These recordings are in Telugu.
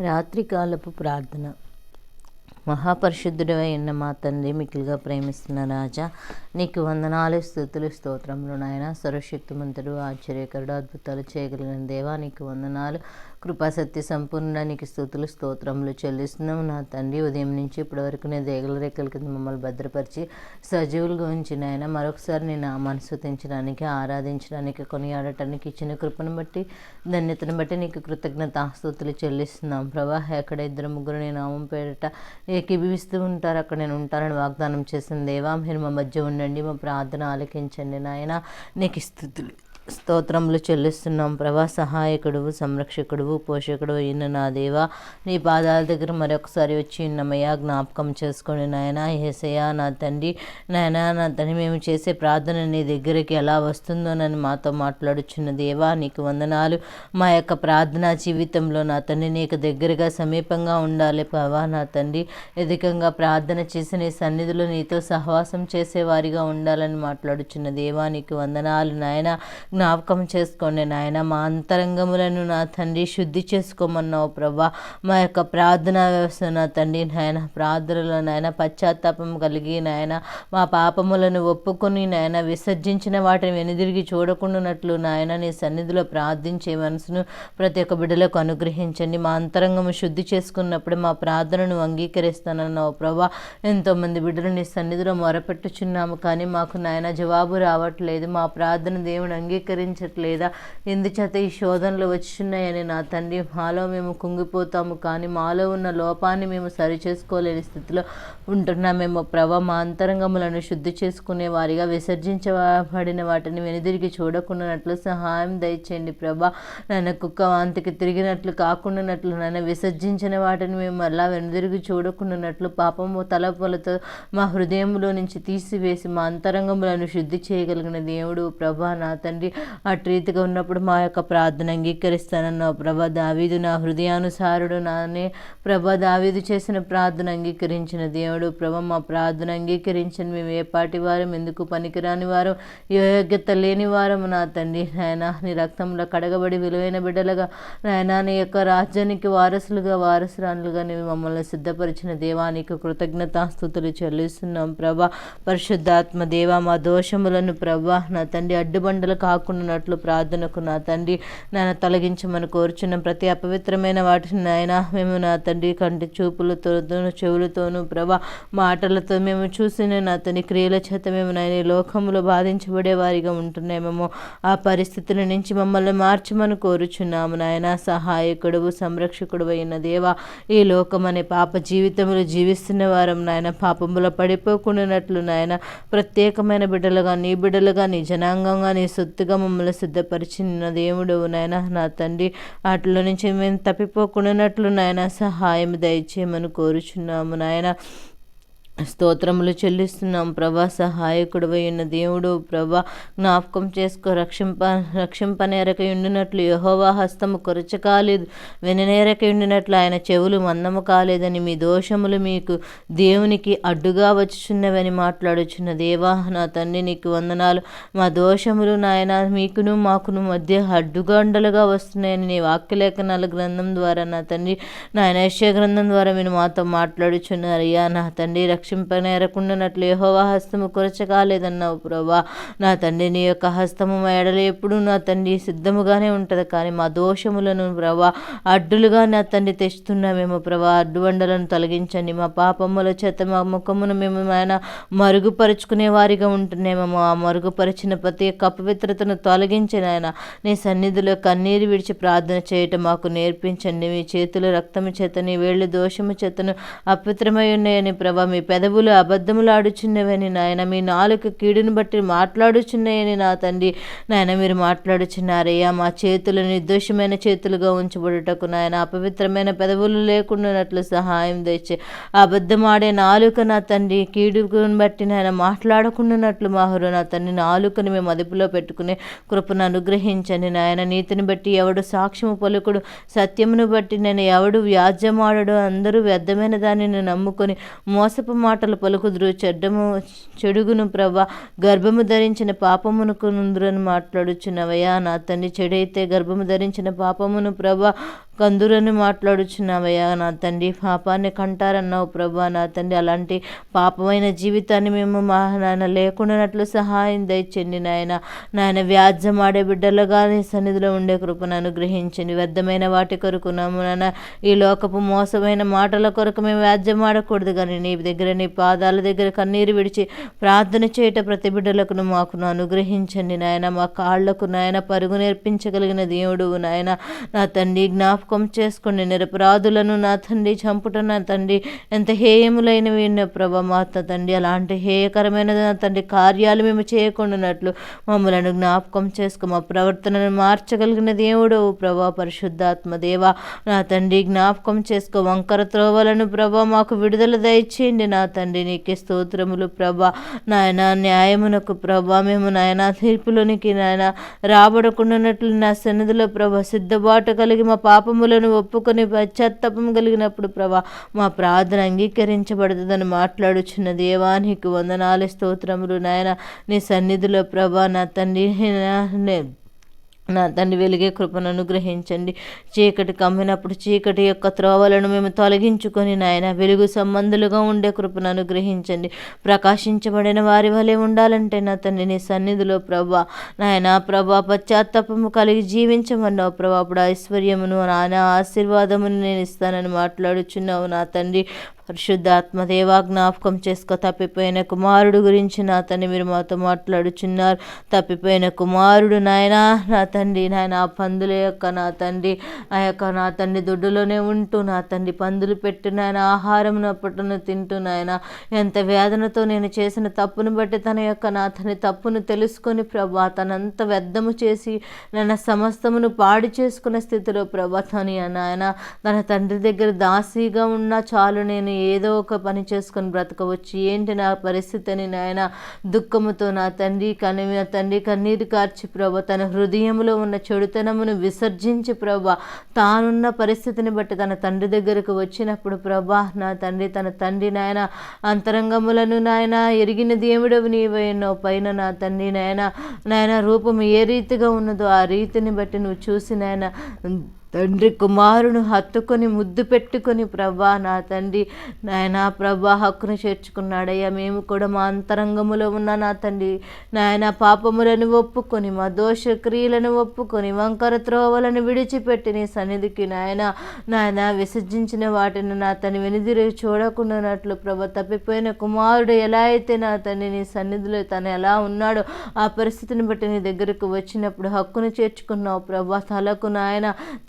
రాత్రికాలపు ప్రార్థన. మహాపరిశుద్ధుడైన మా తండ్రి మిక్కులుగా ప్రేమిస్తున్న రాజా నీకు వందనాలు స్థుతులు స్తోత్రములు నాయన. సర్వశక్తిమంతుడు ఆశ్చర్యకరుడు అద్భుతాలు చేయగలిగిన దేవా నీకు వందనాలు. కృపాసత్య సంపూర్ణ నీకు స్థుతులు స్తోత్రములు చెల్లిస్తున్నాం నా తండ్రి ఉదయం నుంచి ఇప్పటివరకు నేను దేగల రేఖల కింద మమ్మల్ని భద్రపరిచి సజీవులుగా ఉంచిన ఆయన మరొకసారి నేను ఆ మనసు తెంచడానికి ఆరాధించడానికి కొనియాడటానికి ఇచ్చిన కృపను బట్టి ధన్యతను బట్టి నీకు కృతజ్ఞత ఆస్తుతులు చెల్లిస్తున్నాం. ప్రభా ఎక్కడ ఇద్దరు ముగ్గురు నేను నామం పేరిట ఏకీభవిస్తూ ఉంటారు అక్కడ నేను ఉంటానని వాగ్దానం చేసిన దేవా మీరు మా మధ్య ఉండండి మా ప్రార్థన ఆలకించండి నాయన. నీకు స్థుతులు. స్తోత్రములు చెల్లిస్తున్నాం. ప్రభా సహాయకుడు సంరక్షకుడు పోషకుడు అయిన నా దేవా నీ పాదాల దగ్గర మరొకసారి వచ్చి ఉన్నమయ్యా జ్ఞాపకం చేసుకొని నాయన ఏసయ్యా నా తండ్రి నాయన నా తండ్రి మేము చేసే ప్రార్థన నీ దగ్గరికి ఎలా వస్తుందోనని మాతో మాట్లాడుచున్న దేవా నీకు వందనాలు. మా యొక్క ప్రార్థనా జీవితంలో నా తండ్రి నీకు దగ్గరగా సమీపంగా ఉండాలి ప్రభా నా తండ్రి. అధికంగా ప్రార్థన చేసి నీ సన్నిధిలో నీతో సహవాసం చేసేవారిగా ఉండాలని మాట్లాడుచున్న దేవా నీకు వందనాలు నాయన. జ్ఞాపకం చేసుకోండి నాయన. మా అంతరంగములను నా తండ్రి శుద్ధి చేసుకోమన్నావు ప్రభా. మా యొక్క ప్రార్థనా వ్యవస్థ నా తండ్రి నాయన ప్రార్థనలో నాయన పశ్చాత్తాపం కలిగి నాయన మా పాపములను ఒప్పుకొని నాయన విసర్జించిన వాటిని వెనుదిరిగి చూడకుండానట్లు నాయన నీ సన్నిధిలో ప్రార్థించే మనసును ప్రతి ఒక్క బిడ్డలకు అనుగ్రహించండి. మా అంతరంగము శుద్ధి చేసుకున్నప్పుడు మా ప్రార్థనను అంగీకరిస్తానన్నావు ప్రభా. ఎంతోమంది బిడ్డలు నీ సన్నిధిలో మొరపెట్టుచున్నాము కానీ మాకు నాయన జవాబు రావట్లేదు. మా ప్రార్థన దేవుని స్వీకరించట్లేదా ఎందుచేత ఈ శోధనలు వచ్చినాయని నా తండ్రి? మాలో మేము కుంగిపోతాము కానీ మాలో ఉన్న లోపాన్ని మేము సరి చేసుకోలేని స్థితిలో ఉంటున్నామేమో ప్రభ. మా అంతరంగములను శుద్ధి చేసుకునే వారిగా విసర్జించబడిన వాటిని వెనుదిరిగి చూడకున్నట్లు సహాయం దయచేయండి ప్రభ. నన్ను కుక్క వాంతికి తిరిగినట్లు కాకుండానట్లు నన్ను విసర్జించిన వాటిని మేము మళ్ళా వెనుదిరిగి చూడకుండానట్లు పాపము తలపులతో మా హృదయంలో నుంచి తీసివేసి మా అంతరంగములను శుద్ధి చేయగలిగిన దేవుడు ప్రభా నా తండ్రి. అటు రీతిగా ఉన్నప్పుడు మా యొక్క ప్రార్థన అంగీకరిస్తానన్నావు ప్రభా. దావీదు నా హృదయానుసారుడు నానే. ప్రభా దావీదు చేసిన ప్రార్థన అంగీకరించిన దేవుడు. ప్రభ మా ప్రార్థన అంగీకరించిన మేము ఏ పాటి వారం ఎందుకు పనికిరాని వారం యోగ్యత లేని వారము నా తండ్రి. నాయన నీ రక్తంలో కడగబడి విలువైన బిడ్డలుగా నాయన నీ యొక్క రాజ్యానికి వారసులుగా వారసురాలుగా నీవు మమ్మల్ని సిద్ధపరిచిన దేవానికి కృతజ్ఞతాస్థుతులు చెల్లిస్తున్నాం ప్రభా. పరిశుద్ధాత్మ దేవ మా దోషములను ప్రభా నా తండ్రి అడ్డుబండలు కాకు కాకుండానట్లు ప్రార్థనకు నా తండ్రి నాయన తొలగించమని కోరుచున్న. ప్రతి అపవిత్రమైన వాటిని నాయన మేము నా తండ్రి కంటి చూపులతోనూ చెవులతోనూ ప్రభా మాటలతో మేము చూసిన నా తండ్రి క్రియల చేత మేము నాయన ఈ లోకంలో బాధించబడే వారిగా ఉంటున్నామేమో. ఆ పరిస్థితుల నుంచి మమ్మల్ని మార్చమని కోరుచున్నాము నాయన. సహాయకుడు సంరక్షకుడు అయిన దేవా ఈ లోకం అనే పాప జీవితంలో జీవిస్తున్న వారం నాయన. పాపములో పడిపోకుండానట్లు నాయన. ప్రత్యేకమైన బిడ్డలుగా నీ బిడ్డలుగా నీ జనాంగంగా నీ సొత్తుగా మమ్మల్ని సిద్ధపరిచిన దేవుడు నాయన నా తండ్రి వాటిలో నుంచి మేము తప్పిపోకుండానట్లు నాయన సహాయం దయచేయమని కోరుచున్నాము నాయన. స్తోత్రములు చెల్లిస్తున్నాం. ప్రభా సహాయకుడు ఉన్న దేవుడు ప్రభా జ్ఞాపకం చేసుకో రక్షింప రక్షింపనేరక ఉండినట్లు యహోవా హస్తము కొరచ కాలేదు. విననేరక ఉండినట్లు ఆయన చెవులు మందము కాలేదని మీ దోషములు మీకు దేవునికి అడ్డుగా వచ్చుచున్నవని మాట్లాడుచున్న దేవా నా తండ్రి నీకు వందనాలు. మా దోషములు నాయన మీకును మాకును మధ్య అడ్డుగండలుగా వస్తున్నాయని నీ వాక్యలేఖనాల గ్రంథం ద్వారా నా తండ్రి నాయన యశ్య గ్రంథం ద్వారా మీరు మాతో మాట్లాడుచున్నారు. అయ్యా నా తండ్రి రక్ష రక్షింపనేరకుండానట్లు యహోవా హస్తము కొరచకాలేదన్నావు ప్రభా. నా తండ్రి నీ యొక్క హస్తము మా ఎడలు ఎప్పుడు నా తండ్రి సిద్ధముగానే ఉంటుంది కానీ మా దోషములను ప్రభా అడ్డులుగా నా తండ్రి తెస్తున్నామేమో ప్రభా. అడ్డుబండలను తొలగించండి. మా పాపముల చేత మా ముఖమును మేము ఆయన మరుగుపరుచుకునే వారిగా ఉంటున్నామేమో. ఆ మరుగుపరిచిన ప్రతి ఒక్క అపవిత్రతను తొలగించిన ఆయన. నీ సన్నిధిలో కన్నీరు విడిచి ప్రార్థన చేయటం మాకు నేర్పించండి. మీ చేతులు రక్తము చేత నీ వేళ్ళు దోషము చేతను అపవిత్రమై ఉన్నాయని ప్రభా. మీ పెదవులు అబద్ధములాడుచున్నవని నాయన మీ నాలుక కీడుని బట్టి మాట్లాడుచున్నాయని నా తండ్రి. నాయన మీరు మాట్లాడుచున్నారయ్యా మా చేతులు నిర్దోషమైన చేతులుగా ఉంచబడుటకు నాయన అపవిత్రమైన పెదవులు లేకుండానట్లు సహాయం తెచ్చే అబద్ధమాడే నాలుక నా తండ్రి కీడుని బట్టి నాయన మాట్లాడకుండానట్లు మాహురు. నా తండ్రి నాలుకని మేము అదుపులో పెట్టుకునే కృపను అనుగ్రహించండి నాయన. నీతిని బట్టి ఎవడు సాక్ష్యము పలుకుడు సత్యమును బట్టి నేను ఎవడు వ్యాజ్యమాడడు అందరూ వ్యర్థమైన దానిని నమ్ముకొని మోసపు మాటలు పలుకుదురు చెడ్డము చెడుగును ప్రభా గర్భము ధరించిన పాపమునకు నుందురని మాట్లాడుచున్నవయ్యా నా తండ్రి చెడైతే గర్భము ధరించిన పాపమును ప్రభా కందురని మాట్లాడుచున్నావయ్యా నా తండ్రి. పాపాన్ని కంటారన్నావు ప్రభా నా తండ్రి. అలాంటి పాపమైన జీవితాన్ని మేము మా నాయన లేకుండానట్లు సహాయం దయచండి నాయన. నాయన వ్యాజ్యం ఆడే బిడ్డలుగా నీ సన్నిధిలో ఉండే కృపను అనుగ్రహించండి. వ్యర్థమైన వాటి కొరకు నమ్ము నాయన. ఈ లోకపు మోసమైన మాటల కొరకు మేము వ్యాజ్యం ఆడకూడదు కానీ నీ దగ్గర నీ పాదాల దగ్గర కన్నీరు విడిచి ప్రార్థన చేయట ప్రతి బిడ్డలకు మాకు అనుగ్రహించండి నాయన. మా కాళ్ళకు నాయన పరుగు నేర్పించగలిగిన దేవుడు నాయన. నా తండ్రి జ్ఞాపకం చేసుకోండి నిరపరాధులను నా తండ్రి చంపుట నా తండ్రి ఎంత హేయములైనవి ఉన్న ప్రభా మా తండ్రి అలాంటి హేయకరమైన నా తండ్రి కార్యాలు మేము చేయకుండానట్లు మమ్మలను జ్ఞాపకం చేసుకో మా ప్రవర్తనను మార్చగలిగిన దేవుడు ప్రభా పరిశుద్ధాత్మ దేవ. నా తండ్రి జ్ఞాపకం చేసుకో వంకర త్రోవలను ప్రభా మాకు విడుదల దయచేయండి. నా తండ్రి నీకే స్తోత్రములు ప్రభా. నాయన న్యాయమునకు ప్రభా మేము నాయన తీర్పులోనికి నాయన రాబడకుండానట్లు నా సన్నిధిలో ప్రభా సిద్ధబాటు కలిగి మా పాపం పాపములను ఒప్పుకొని పశ్చాత్తాపం కలిగినప్పుడు ప్రభా మా ప్రార్థన అంగీకరించబడుతుందని మాట్లాడుచున్న దేవానికి వందనాలు స్తోత్రములు. నాయన నీ సన్నిధిలో ప్రభా నా తండ్రి నా- తండ్రి వెలిగే కృపను అనుగ్రహించండి. చీకటి కమ్మినప్పుడు చీకటి యొక్క త్రోవలను మేము తొలగించుకొని నాయన వెలుగు సంబంధులుగా ఉండే కృపను అనుగ్రహించండి. ప్రకాశించబడిన వారి వలె ఉండాలంటే నా తండ్రి నీ సన్నిధిలో ప్రభా నాయన ప్రభా పశ్చాత్తాపము కలిగి జీవించమన్నావు ప్రభా. అప్పుడు ఐశ్వర్యమును నాయన ఆశీర్వాదమును నేను ఇస్తానని మాట్లాడుచున్నావు నా తండ్రి. పరిశుద్ధాత్మదేవా జ్ఞాపకం చేసుకో తప్పిపోయిన కుమారుడు గురించి నా తండ్రి మీరు మాతో మాట్లాడుచున్నారు. తప్పిపోయిన కుమారుడు నాయనా నా తండ్రి నాయన ఆ పందుల యొక్క నా తండ్రి ఆ యొక్క నా తండ్రి దొడ్డులోనే ఉంటూ నా తండ్రి పందులు పెట్టి నాయన ఆహారం పట్టును తింటూ నాయన ఎంత వేదనతో నేను చేసిన తప్పును బట్టి తన యొక్క నా తండ్రి తప్పును తెలుసుకొని ప్రభా తనంత వ్యర్థము చేసి నన్ను సమస్తమును పాడు చేసుకున్న స్థితిలో ప్రభా తని నాయన తన తండ్రి దగ్గర దాసీగా ఉన్నా చాలు నేను ఏదో ఒక పని చేసుకొని బ్రతకవచ్చు. ఏంటి నా పరిస్థితి అని నాయన? దుఃఖముతో నా తండ్రి కని నా తండ్రి కన్నీరు కార్చి ప్రభా తన హృదయంలో ఉన్న చెడుతనమును విసర్జించి ప్రభా తానున్న పరిస్థితిని బట్టి తన తండ్రి దగ్గరకు వచ్చినప్పుడు ప్రభా నా తండ్రి తన తండ్రి నాయన అంతరంగములను నాయన ఎరిగిన దేవుడవు నీవైనో పైన నా తండ్రి నాయన. నాయన రూపం ఏ రీతిగా ఉన్నదో ఆ రీతిని బట్టి నువ్వు చూసి నాయన తండ్రి కుమారుని హత్తుకొని ముద్దు పెట్టుకొని ప్రభా నా తండ్రి నాయన ప్రభా హక్కును చేర్చుకున్నాడయ్యా. మేము కూడా మా అంతరంగములో ఉన్న నా తండ్రి. నాయన పాపములను ఒప్పుకొని మా దోష క్రియలను ఒప్పుకొని వంకర త్రోవలను విడిచిపెట్టి నీ సన్నిధికి నాయన నాయన విసర్జించిన వాటిని నా తను వెనుదిరి చూడకుండానట్లు ప్రభ తప్పిపోయిన కుమారుడు ఎలా అయితే నా తండ్రి నీ సన్నిధిలో తను ఎలా ఉన్నాడో ఆ పరిస్థితిని బట్టి నీ దగ్గరకు వచ్చినప్పుడు హక్కును చేర్చుకున్నావు. ప్రభా తలకు నాయన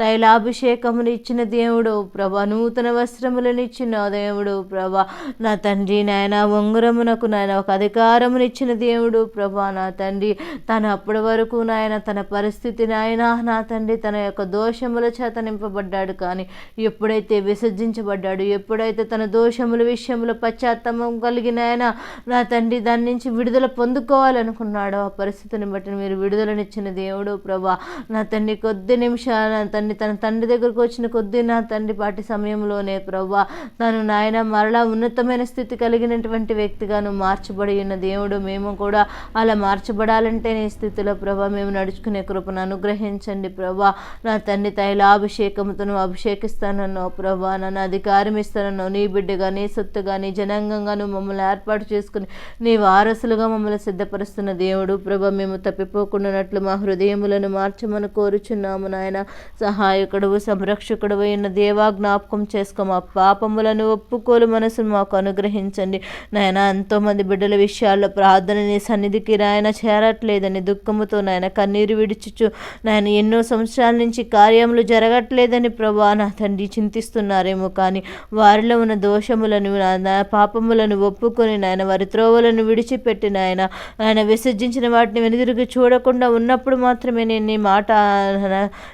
తైలాభిషేకమును ఇచ్చిన దేవుడు ప్రభా నూతన వస్త్రములను ఇచ్చిన దేవుడు ప్రభా నా తండ్రి నాయన ఉంగరమునకు నాయన ఒక అధికారమునిచ్చిన దేవుడు ప్రభా నా తండ్రి. తను అప్పటి వరకు నాయన తన పరిస్థితి నాయన నా తండ్రి తన యొక్క దోషముల చేత నింపబడ్డాడు కానీ ఎప్పుడైతే విసర్జించబడ్డాడు ఎప్పుడైతే తన దోషముల విషయంలో పశ్చాత్తాపం కలిగినాయన నా తండ్రి దాని నుంచి విడుదల పొందుకోవాలనుకున్నాడు ఆ పరిస్థితిని బట్టి మీరు విడుదలనిచ్చిన దేవుడు ప్రభా నా తండ్రి కొద్ది నిమిషాలు నా తండ్రి తన తండ్రి దగ్గరకు వచ్చిన కొద్ది నా తండ్రి పాటి సమయంలోనే ప్రభా తను నాయన మరలా ఉన్నతమైన స్థితి కలిగినటువంటి వ్యక్తిగాను మార్చబడి ఉన్న దేవుడు మేము కూడా అలా మార్చబడాలంటే నీ స్థితిలో ప్రభా మేము నడుచుకునే కృపను అనుగ్రహించండి ప్రభా నా తండ్రి తైలాభిషేకంతో నువ్వు అభిషేకిస్తానన్నావు ప్రభా నన్ను అధికారం ఇస్తానన్నావు. నీ బిడ్డగా నీ సొత్తుగా నీ జనాంగంగా నువ్వు మమ్మల్ని ఏర్పాటు చేసుకుని నీ వారసులుగా మమ్మల్ని సిద్ధపరుస్తున్న దేవుడు. ప్రభా మేము తప్పిపోకుండానట్లు మా హృదయములను మార్చమని కోరుచున్నాము నాయన. నాయకుడు సంరక్షకుడు అయిన దేవా జ్ఞాపకం చేసుకో. మా పాపములను ఒప్పుకోలు మనసును మాకు అనుగ్రహించండి. నాయన ఎంతోమంది బిడ్డల విషయాల్లో ప్రార్థన నీ సన్నిధికి నాయన చేరట్లేదని దుఃఖముతో నాయన కన్నీరు విడిచుచు నాయన ఎన్నో సంవత్సరాల నుంచి కార్యములు జరగట్లేదని ప్రభా నా తండ్రి చింతిస్తున్నారేమో కానీ వారిలో ఉన్న దోషములను నా- పాపములను ఒప్పుకొని నాయన వారి త్రోవలను విడిచిపెట్టి నాయన ఆయన విసర్జించిన వాటిని వెనుదిరిగి చూడకుండా ఉన్నప్పుడు మాత్రమే నేను నీ మాట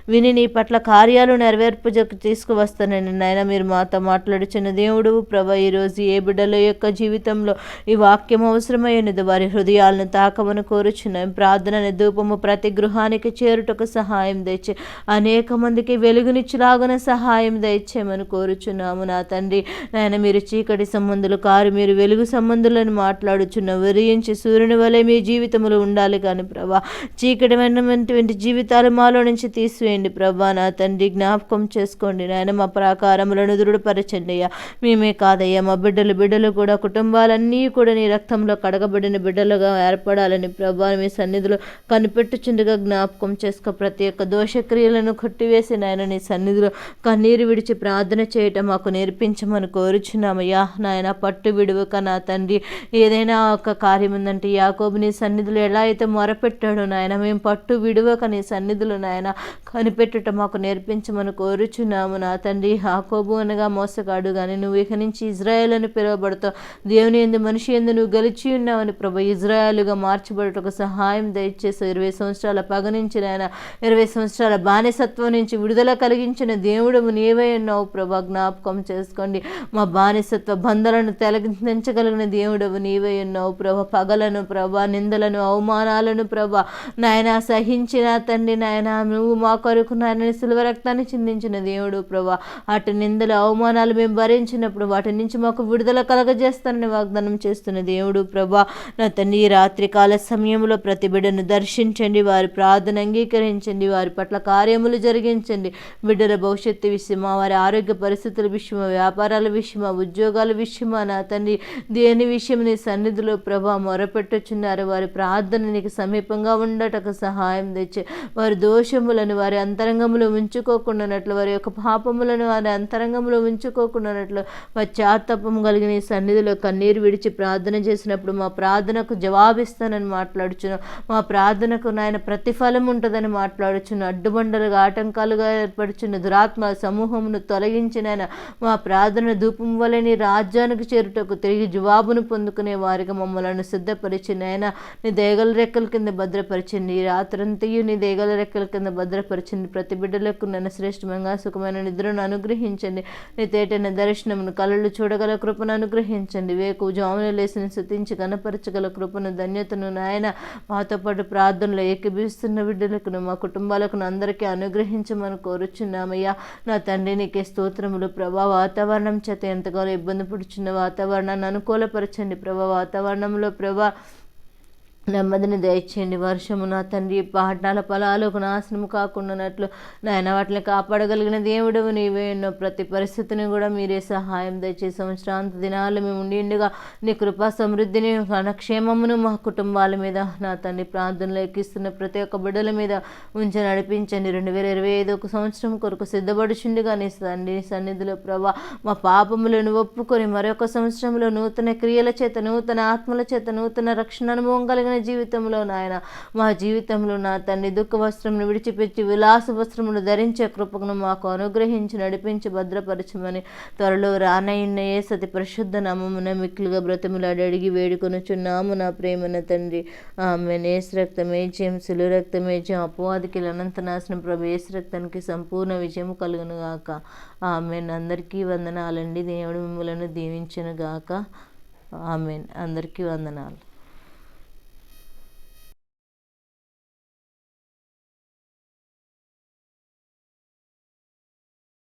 విని నీ పట్ల కార్యాలు నెరవేర్పు తీసుకువస్తానని నాయన మీరు మాతో మాట్లాడుచున్న దేవుడు ప్రభ ఈరోజు ఏ బిడ్డల యొక్క జీవితంలో ఈ వాక్యం అవసరమైనది వారి హృదయాలను తాకమని కోరుచున్నాం ప్రార్థన ధూపము ప్రతి గృహానికి చేరుటకు సహాయం దయచే అనేక మందికి వెలుగునిచ్చులాగున సహాయం దయచేయమని కోరుచున్నాము నా తండ్రి. నాయన మీరు చీకటి సంబంధులు కారు మీరు వెలుగు సంబంధులను మాట్లాడుచున్న విరించి సూర్యుని వలె మీ జీవితములు ఉండాలి కానీ ప్రభా చీకటి జీవితాలు మాలో నుంచి తీసివేయండి ప్రభా నా తండ్రి జ్ఞాపకం చేసుకోండి నాయన మా ప్రాకారములను దృఢపరచండి అయ్యా. మేమే కాదయ్యా మా బిడ్డలు బిడ్డలు కూడా కుటుంబాలన్నీ కూడా నీ రక్తంలో కడగబడిన బిడ్డలుగా ఏర్పడాలని ప్రభా మీ సన్నిధిలో కనిపెట్టుచుండగా జ్ఞాపకం చేసుకో. ప్రతి ఒక్క దోషక్రియలను కొట్టివేసి నాయన నీ సన్నిధిలో కన్నీరు విడిచి ప్రార్థన చేయటం మాకు నేర్పించమని కోరుచున్నామయ్యా. నాయన పట్టు విడువక నా తండ్రి ఏదైనా ఒక కార్యం ఉందంటే యాకోబు నీ సన్నిధిలో ఎలా అయితే మొరపెట్టాడో నాయన మేము పట్టు విడువక నీ సన్నిధిలో నాయన కనిపెట్టుట మాకు నేర్పించమని కోరుచున్నాము. నా తండ్రి హాకోబు అనగా మోసగాడు కానీ నువ్వు ఇక నుంచి ఇజ్రాయెల్ అని పిలువబడతావు. దేవుని ఎందు మనిషి ఎందు నువ్వు గెలిచి ఉన్నావని ప్రభు ఇజ్రాయెల్గా మార్చబడటకు సహాయం దయచేసి ఇరవై సంవత్సరాల పగ నుంచి నాయన ఇరవై సంవత్సరాల బానిసత్వం నుంచి విడుదల కలిగించిన దేవుడు నీవే ఉన్నావు ప్రభా జ్ఞాపకం చేసుకోండి. మా బానిసత్వ బంధాలను తొలగించగలిగిన దేవుడవు నీవే ఉన్నావు ప్రభ పగలను ప్రభ నిందలను అవమానాలను ప్రభ నాయన సహించిన తండ్రి నాయన నువ్వు మా కొరకు నాయన శిలువ రక్తాన్ని చిందించిన దేవుడు ప్రభా. అటు నిందలు అవమానాలు మేము భరించినప్పుడు వాటి నుంచి మాకు విడుదల కలగజేస్తానని వాగ్దానం చేస్తున్న దేవుడు ప్రభా. నా తండ్రి ఈ రాత్రి కాల సమయంలో ప్రతి బిడ్డను దర్శించండి వారి ప్రార్థన అంగీకరించండి వారి పట్ల కార్యములు జరిగించండి. బిడ్డల భవిష్యత్తు విషయమా వారి ఆరోగ్య పరిస్థితుల విషయమా వ్యాపారాల విషయమా ఉద్యోగాల విషయమా నా తండ్రి దేని విషయం నీ సన్నిధిలో ప్రభా మొరపెట్టుచున్నారు వారి ప్రార్థన నీకు సమీపంగా ఉండటకు సహాయం తెచ్చి వారి దోషములను వారి అంతరంగంలో ఉంచుకోకుండానట్లు వారి యొక్క పాపములను వారి అంతరంగంలో ఉంచుకోకుండానట్లు పశ్చాత్తాపం కలిగిన సన్నిధిలో కన్నీరు విడిచి ప్రార్థన చేసినప్పుడు మా ప్రార్థనకు జవాబిస్తానని మాట్లాడుచున్నాం మా ప్రార్థనకు నాయన ప్రతిఫలం ఉంటుందని మాట్లాడుచున్న అడ్డుబండలుగా ఆటంకాలుగా ఏర్పడుచున్న దురాత్మ సమూహమును తొలగించిన మా ప్రార్థన ధూపం వలని రాజ్యానికి చేరుటకు తిరిగి జవాబును పొందుకునే వారిగా మమ్మల్ని సిద్ధపరిచి నీ దేగల రెక్కల కింద భద్రపరిచింది. ఈ రాత్రంతయు నీ దేగల రెక్కల కింద భద్రపరిచింది. ప్రతి బిడ్డలు బిడ్డలకు నన్ను శ్రేష్టంగా సుఖమైన నిద్రను అనుగ్రహించండి. నితేటైన దర్శనమును కళలు చూడగల కృపను అనుగ్రహించండి. వేకు జామున లేసిన శుతించి కనపరచగల కృపను ధన్యతను నాయన మాతో పాటు ప్రార్థనలో ఏకీభిస్తున్న బిడ్డలకు మా కుటుంబాలకు అందరికీ అనుగ్రహించమని కోరుచున్నామయ్యా. నా తండ్రి నీకే స్తోత్రములు. ప్రభా వాతావరణం చేత ఎంతగానో ఇబ్బంది పడుచున్న వాతావరణాన్ని అనుకూలపరచండి. ప్రభా వాతావరణంలో ప్రభా నెమ్మదిని దయచేయండి. వర్షము నా తండ్రి పాఠాల ఫలాలకు నాశనం కాకుండానట్లు నాయన వాటిని కాపాడగలిగిన దేవుడు నీవే. ఎన్నో ప్రతి పరిస్థితిని కూడా మీరే సహాయం దయచేసి సంవత్సరాంత దినాలు మేము ఉండిండుగా. నీ కృపా సమృద్ధిని క్షేమమును మా కుటుంబాల మీద నా తండ్రి ప్రార్థనలు ఎక్కిస్తున్న ప్రతి ఒక్క బిడ్డల మీద ఉంచి నడిపించండి. రెండు వేల ఇరవై ఐదు ఒక సంవత్సరం కొరకు సిద్ధపడుచుండగా నీ తండ్రి సన్నిధిలో ప్రభా. మా పాపములను ఒప్పుకొని మరొక సంవత్సరంలో నూతన క్రియల చేత నూతన ఆత్మల చేత నూతన రక్షణ అనుభవం కలిగిన జీవితంలో నాయన మా జీవితంలో నా తండ్రి దుఃఖ వస్త్రమును విడిచిపెట్టి విలాస వస్త్రమును ధరించే కృపను మాకు అనుగ్రహించి నడిపించి భద్రపరచమని త్వరలో రానయ్యున్న ఏ సతి పరిశుద్ధ నామమున మిక్కులుగా బ్రతములాడి అడిగి వేడుకొనుచున్నాము నా ప్రేమన తండ్రి. ఆమె నేస్ రక్తమే జయం సులు రక్తమే జయం. అపవాదికి అనంత నాశనం ప్రభు ఏసు రక్తానికి సంపూర్ణ విజయం కలుగును గాక. ఆమె అందరికీ వందనాలండి. దేవుడు మిమ్మలను దీవించను గాక. ఆమెన్. అందరికీ వందనాలు.